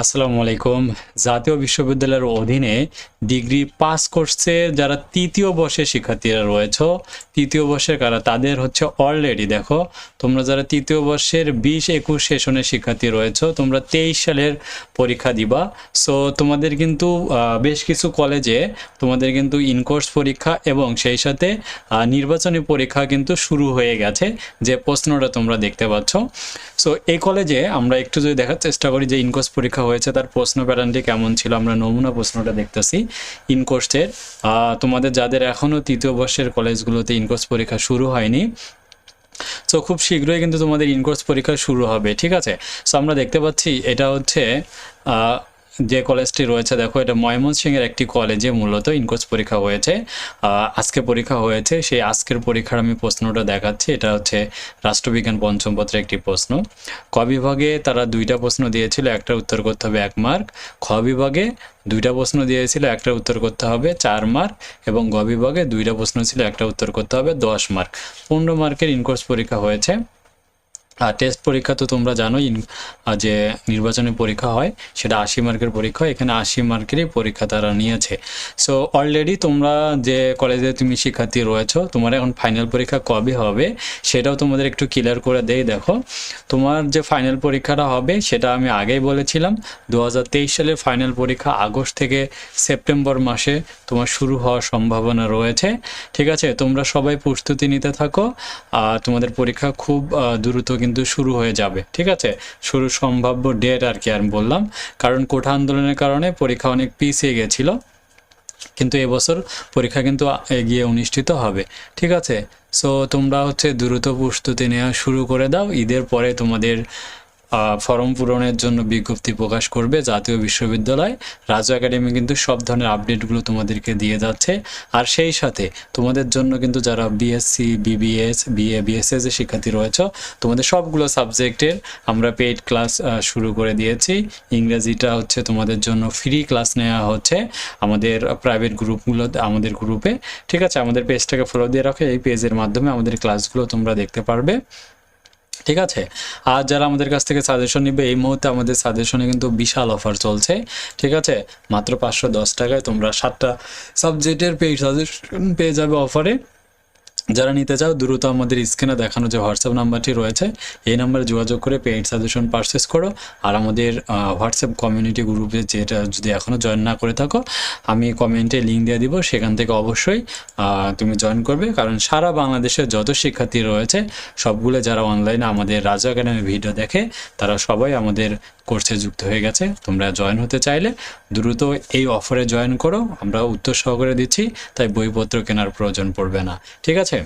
আসসালামু আলাইকুম। জাতীয় বিশ্ববিদ্যালয়ের অধীনে ডিগ্রি পাস করছে যারা তৃতীয় বর্ষের শিক্ষার্থীরা রয়েছে। তৃতীয় বর্ষের কারা? তাদের হচ্ছে অলরেডি দেখো। তোমরা যারা তৃতীয় বর্ষের বিশ একুশ সেশনের শিক্ষার্থী রয়েছে, তোমরা তেইশ সালের পরীক্ষা দিবা। সো তোমাদের কিন্তু বেশ কিছু কলেজে তোমাদের কিন্তু ইনকোর্স পরীক্ষা এবং সেই সাথে নির্বাচনী পরীক্ষা কিন্তু শুরু হয়ে গেছে, যে প্রশ্নটা তোমরা দেখতে পাচ্ছ। সো এই কলেজে আমরা একটু যদি দেখার চেষ্টা করি যে ইনকোর্স পরীক্ষা হয়েছে, তার প্রশ্ন প্যাটার্নটি কেমন ছিল আমরা নমুনা প্রশ্নটা দেখতেছি। ইনকোর্সের তোমাদের যাদের এখনও তৃতীয় বর্ষের কলেজগুলোতে ইনকোর্স পরীক্ষা শুরু হয়নি সো খুব শীঘ্রই কিন্তু তোমাদের ইনকোর্স পরীক্ষা শুরু হবে, ঠিক আছে? সো আমরা দেখতে পাচ্ছি, এটা হচ্ছে যে কলেজটি রয়েছে, দেখো এটা ময়মনসিংহের একটি কলেজে মূলত ইনকোর্স পরীক্ষা হয়েছে। আজকে পরীক্ষা হয়েছে, সেই আজকের পরীক্ষার আমি প্রশ্নটা দেখাচ্ছি। এটা হচ্ছে রাষ্ট্রবিজ্ঞান পঞ্চম পত্রের একটি প্রশ্ন। ক বিভাগে তারা দুইটা প্রশ্ন দিয়েছিল, একটা উত্তর করতে হবে এক মার্ক। খ বিভাগে দুইটা প্রশ্ন দিয়েছিল, একটা উত্তর করতে হবে চার মার্ক। এবং গ বিভাগে দুইটা প্রশ্ন ছিল, একটা উত্তর করতে হবে দশ মার্ক। পনেরো মার্কের ইনকোর্স পরীক্ষা হয়েছে। টেস্ট পরীক্ষা তো তোমরা জানোই যে নির্বাচনী পরীক্ষা হয়, সেটা আশি মার্কের পরীক্ষা। এখানে আশি মার্কেরই পরীক্ষা তারা নিয়েছে। সো অলরেডি তোমরা যে কলেজে তুমি শিক্ষার্থী রয়েছো, তোমার এখন ফাইনাল পরীক্ষা কবে হবে, সেটাও তোমাদের একটু ক্লিয়ার করে দেই, দেখো। তোমার যে ফাইনাল পরীক্ষাটা হবে, সেটা আমি আগেই বলেছিলাম দু সালের ফাইনাল পরীক্ষা আগস্ট থেকে সেপ্টেম্বর মাসে তোমার শুরু হওয়ার সম্ভাবনা রয়েছে। ঠিক আছে? তোমরা সবাই প্রস্তুতি নিতে থাকো, আর তোমাদের পরীক্ষা খুব দ্রুত কিন্তু শুরু হয়ে যাবে, ঠিক আছে? শুরু সম্ভাব্য ডেট আর কি আমি বললাম। কারণ কোঠা আন্দোলনের কারণে পরীক্ষা অনেক পিছিয়ে গেছিল। কিন্তু এবছর পরীক্ষা কিন্তু এগিয়ে অনুষ্ঠিত হবে, ঠিক আছে? সো তোমরা হচ্ছে দ্রুত প্রস্তুতি নেওয়া শুরু করে দাও। ঈদের পরে তোমাদের ফর্ম পূরণের জন্য বিজ্ঞপ্তি প্রকাশ করবে জাতীয় বিশ্ববিদ্যালয়। রাজু একাডেমি কিন্তু সব ধরনের আপডেটগুলো তোমাদেরকে দিয়ে যাচ্ছে। আর সেই সাথে তোমাদের জন্য কিন্তু যারা বিএসসি বিবিএস বিএ বিএসএস এর শিক্ষার্থী রয়েছে, তোমাদের সবগুলো সাবজেক্টের আমরা পেইড ক্লাস শুরু করে দিয়েছি। ইংরেজিটা হচ্ছে তোমাদের জন্য ফ্রি ক্লাস নেওয়া হচ্ছে আমাদের প্রাইভেট গ্রুপগুলো আমাদের গ্রুপে ঠিক আছে? আমাদের পেজটাকে ফলো দিয়ে রাখো। এই পেজের মাধ্যমে আমাদের ক্লাসগুলো তোমরা দেখতে পারবে। ঠিক আছে? আর যারা আমাদের কাছ থেকে সাজেশন নিবে, এই মুহূর্তে আমাদের সাজেশনে কিন্তু বিশাল অফার চলছে, ঠিক আছে? মাত্র পাঁচশো দশ টাকায় তোমরা সাতটা সাবজেক্টের পেয়ে সাজেশন পেয়ে যাবে অফারে যারা নিতে চাও, দ্রুত আমাদের স্ক্রিনে দেখানো যে হোয়াটসঅ্যাপ নাম্বারটি রয়েছে, এই নাম্বারে যোগাযোগ করে পেইড সাজেশন পারচেস করো। আর আমাদের হোয়াটসঅ্যাপ কমিউনিটি গ্রুপে যেটা যদি এখনও জয়েন না করে থাকো, আমি কমেন্টে লিঙ্ক দিয়ে দিব, সেখান থেকে অবশ্যই তুমি জয়েন করবে। কারণ সারা বাংলাদেশের যত শিক্ষার্থী রয়েছে, সবগুলো যারা অনলাইনে আমাদের রাজা একাডেমি ভিডিও দেখে, তারা সবাই আমাদের কোর্সে যুক্ত হয়ে গেছে। তোমরা জয়েন হতে চাইলে দ্রুত এই অফারে জয়েন করো। আমরা উত্তর সহকারে দিচ্ছি, তাই বইপত্র কেনার প্রয়োজন পড়বে না। ঠিক আছে?